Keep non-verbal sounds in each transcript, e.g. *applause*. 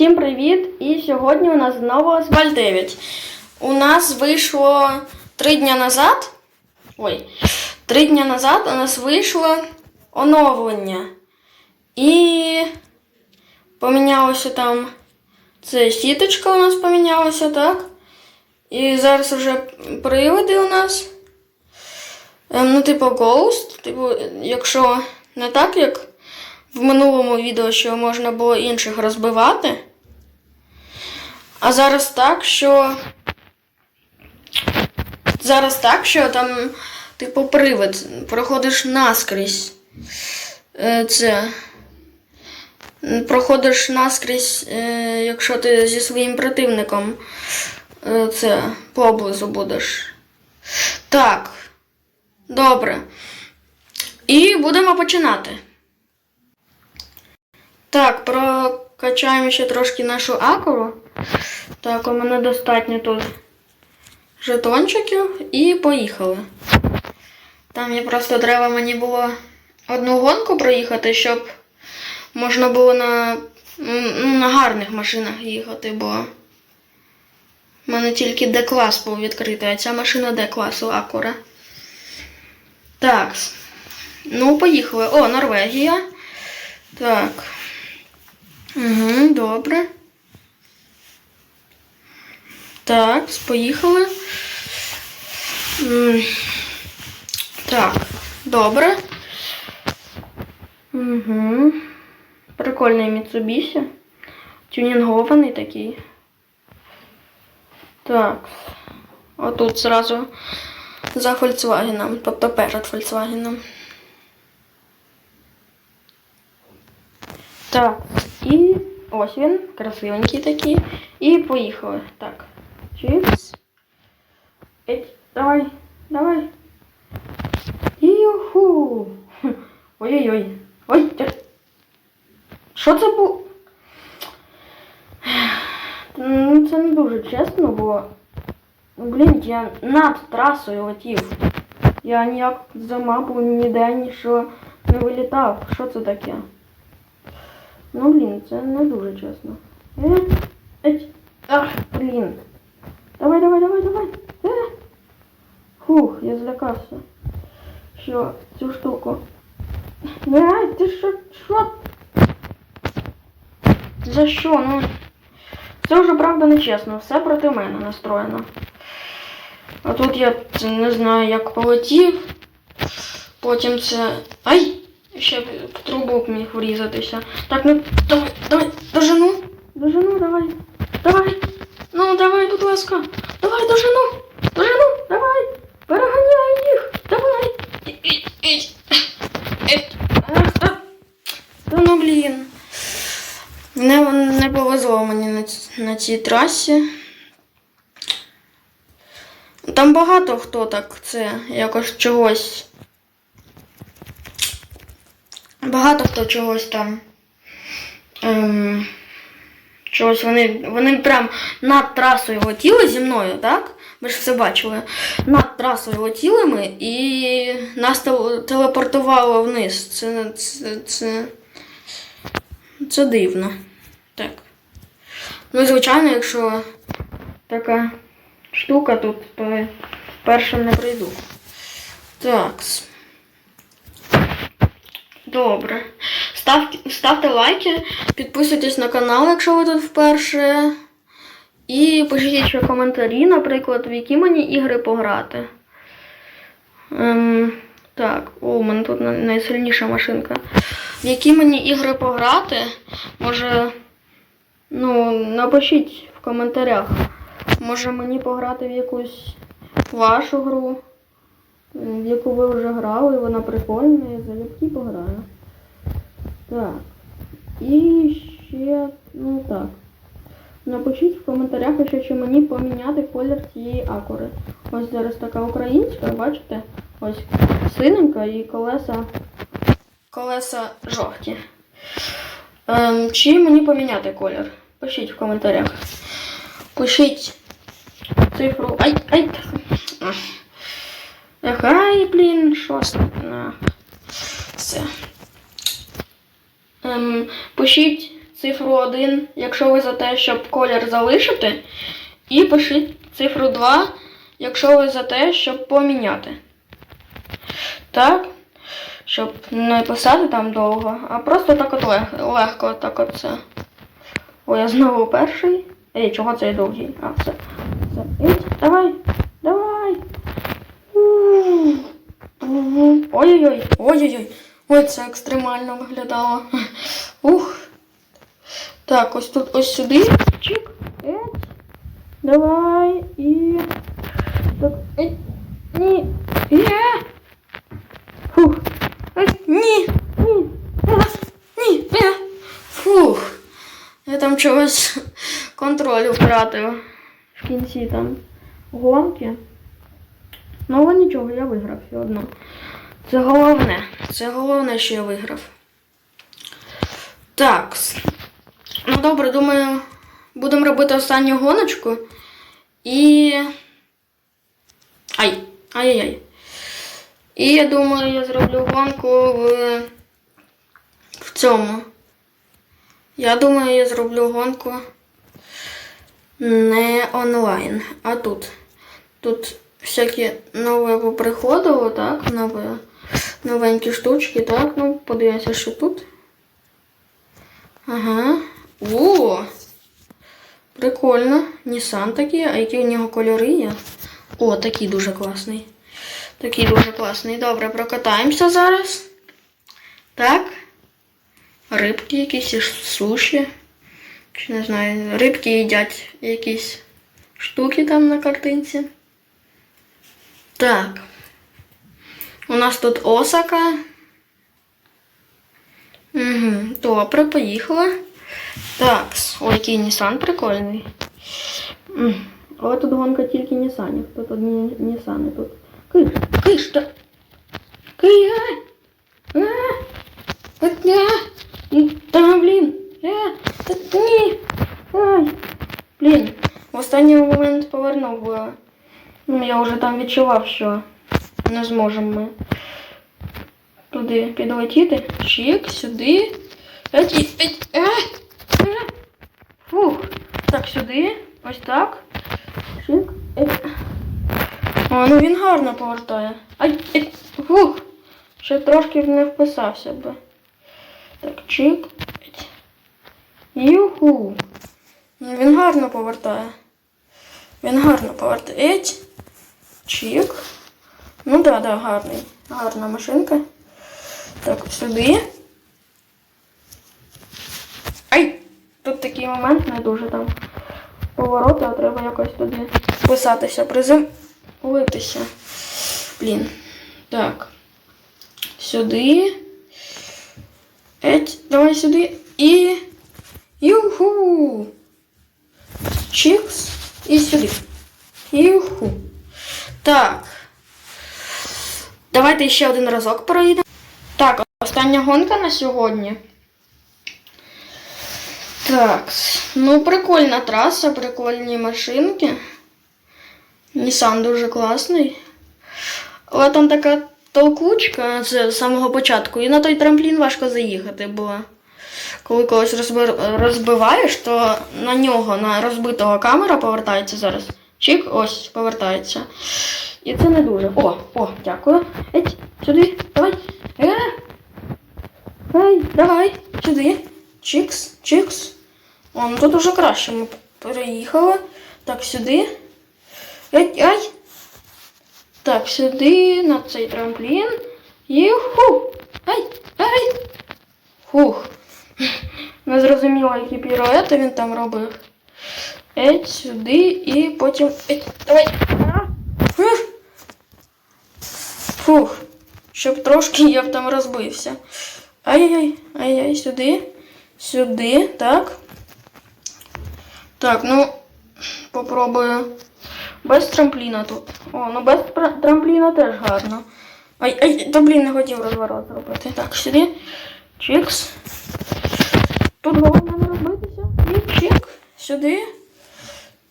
Всім привіт! І сьогодні у нас знову Асфальт 9. У нас вийшло три дня назад. Ой, три дня назад у нас вийшло оновлення. І помінялося там. Це сіточка у нас помінялася, так? І зараз вже приводи у нас. Ем, ну, типу, Ghost. Типу, якщо не так, як в минулому відео, що можна було інших розбивати. А зараз так, що. Зараз так, що там, типу, привид. Проходиш наскрізь. Е, Це. Проходиш наскрізь, е, якщо ти зі своїм противником е, це поблизу будеш. Так. Добре. І будемо починати. Так, прокачаємо ще трошки нашу акуру. Так, у мене достатньо тут жетончиків і поїхали. Там є просто треба мені було одну гонку проїхати, щоб можна було на, ну, на гарних машинах їхати, бо в мене тільки Д-клас був відкритий, а ця машина Д-класу Акура. Так. Ну, поїхали. О, Норвегія. Так. Угу, добре. Так, поїхали. Так, добре. Угу. Прикольний Mitsubishi. Тюнінгований такий. Так. Отут зразу за Volkswagen, тобто перед Volkswagen. Так, і ось він, красивенький такий. І поїхали. Так. Чіпс. Еть, давай, давай. Юху. *laughs* Ой-ой-ой. Ой, що це було? Ну, це не дуже чесно, бо. Блін, я над трасою летів. Я ніяк за мапу ніде нічого не вилітав. Що це таке? Ну, блін, це не дуже чесно. Е, еть, ах, блін. Давай, давай, давай, давай. Е. Фух, я злякався. Що цю штуку. Е, ти що? Що? За що? Ну. Це вже правда не чесно. Все проти мене настроєно. А тут я не знаю, як полетів. Потім це. Ай! Ще б в трубу міг врізатися. Так, ну давай, давай, дожену. Дожену, давай. Давай. Ласка. Давай, дожену. Дожену, давай. Переганяй їх. Давай. Ах, та- Та ну блін. Не, не повезло мені на, на цій трасі. Там багато хто так це якось чогось. Багато хто чогось там. Ем, чогось вони, вони прям над трасою летіли зі мною, так? Ви ж все бачили. Над трасою летіли ми і нас телепортувало вниз. Це, це, це, це дивно. Так. Ну, звичайно, якщо така штука тут, то першим не прийду. Так. Добре. Став, ставте лайки, підписуйтесь на канал, якщо ви тут вперше. І пишіть ще коментарі, наприклад, в які мені ігри пограти. Ем, так, о, у мене тут найсильніша машинка. В які мені ігри пограти, може. Ну, напишіть в коментарях. Може мені пограти в якусь вашу гру, в яку ви вже грали, вона прикольна, я залюбки пограю. Так. І ще, ну так. Напишіть в коментарях, ще чи мені поміняти колір цієї акури. Ось зараз така українська, бачите? Ось синенька і колеса. Колеса жовті. Ем, чи мені поміняти колір? Пишіть в коментарях. Пишіть цифру. Ай, ай! Ай, блін, що. Все. Ем, пишіть цифру 1, якщо ви за те, щоб колір залишити. І пишіть цифру 2, якщо ви за те, щоб поміняти. Так. Щоб не писати там довго, а просто так от лег- легко так от це. О, я знову перший. Ей, чого цей довгий? А, все. Іть, давай, давай. Ой-ой-ой, ой-ой-ой. Ой, це екстремально виглядало. Ух. Так, ось тут, ось сюди. Чик. Еть. Давай. І. Так. Еть. Ні. Є. Фух. Еть. Ні. Ні. Ні. Фух. Я там чогось контроль втратив в кінці там гонки. Ну, нічого, я виграв все одно. Це головне. Це головне, що я виграв. Так. Ну добре, думаю, будемо робити останню гоночку. І. Ай! Ай-яй-яй. І я думаю, я зроблю гонку в, в цьому. Я думаю, я зроблю гонку не онлайн, а тут. Тут всякі нове поприходило, так? Нове, новенькі штучки, так? Ну, подивимося, що тут. Ага. О! Прикольно. Нісан такий, а які у нього кольори є? О, такий дуже класний. Такий дуже класний. Добре, прокатаємося зараз. Так. Рибки якісь суші. Чи не знаю, рибки їдять якісь штуки там на картинці. Так. У нас тут Осака. Угу, добре, поїхали. Так, ой, який Нісан прикольний. М, Але тут гонка тільки Нісанів. Тут одні Нісани тут. Киш, киш, та. Кия! А! От я! Та, блін! Е, та, ні! Ай! Блін, в останній момент повернув. бо, Ну, я вже там відчував, що не зможемо ми туди підлетіти. Чик, сюди. Еть, еть, е, е. Фух. Так, сюди. Ось так. Чик. Еть. О, ну він гарно повертає. Ай, еть. Фух. Ще трошки не вписався би. Так, чик. Еть. Юху. Ну, він гарно повертає. Він гарно повертає. Еть. Чик. Ну да, да, гарний. Гарна машинка. Так, сюди. Ай! Тут такий момент не дуже там повороти, а треба якось туди писатися, приземлитися. Блін. Так. Сюди. Еть, давай сюди. І. Юху! Чікс. І сюди. Юху. Так. Давайте ще один разок проїдемо. Так, остання гонка на сьогодні. Так, ну прикольна траса, прикольні машинки. Нісан дуже класний. Але там така толкучка з самого початку, і на той трамплін важко заїхати, бо коли когось розби- розбиваєш, то на нього, на розбитого камера повертається зараз. Чик, ось, повертається. І це не дуже. О, о, дякую. Еть, сюди, давай. Е. Ей, давай, сюди. Чикс, чикс. О, ну тут уже краще ми переїхали. Так, сюди. Ей, ай. Так, сюди, на цей трамплін. Юху. Ай, ай. Фух. Не зрозуміло, які піруети він там робив. Еть, сюди і потім. Еть, давай. А. Фух. Фух. Щоб трошки я б там розбився. Ай-яй-яй, ай-яй, сюди. Сюди, так. Так, ну, попробую. Без трампліна тут. О, ну без трампліна теж гарно. Ай, ай, та блін, не хотів розворот робити. Так, сюди. Чікс. Тут головне не розбитися. І чик. Сюди.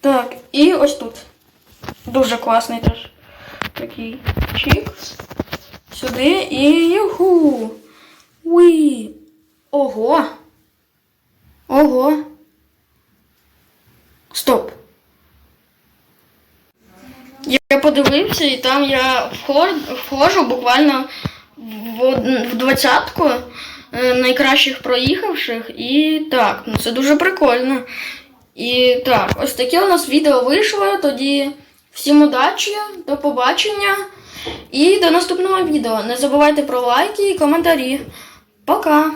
Так, і ось тут. Дуже класний теж. Такий чікс. Сюди і юху. Уї. Ого. Ого. Стоп. Я подивився, і там я вхож- входжу буквально в, двадцятку е, найкращих проїхавших. І так, ну це дуже прикольно. І так, ось таке у нас відео вийшло. Тоді всім удачі, до побачення і до наступного відео. Не забувайте про лайки і коментарі. Пока!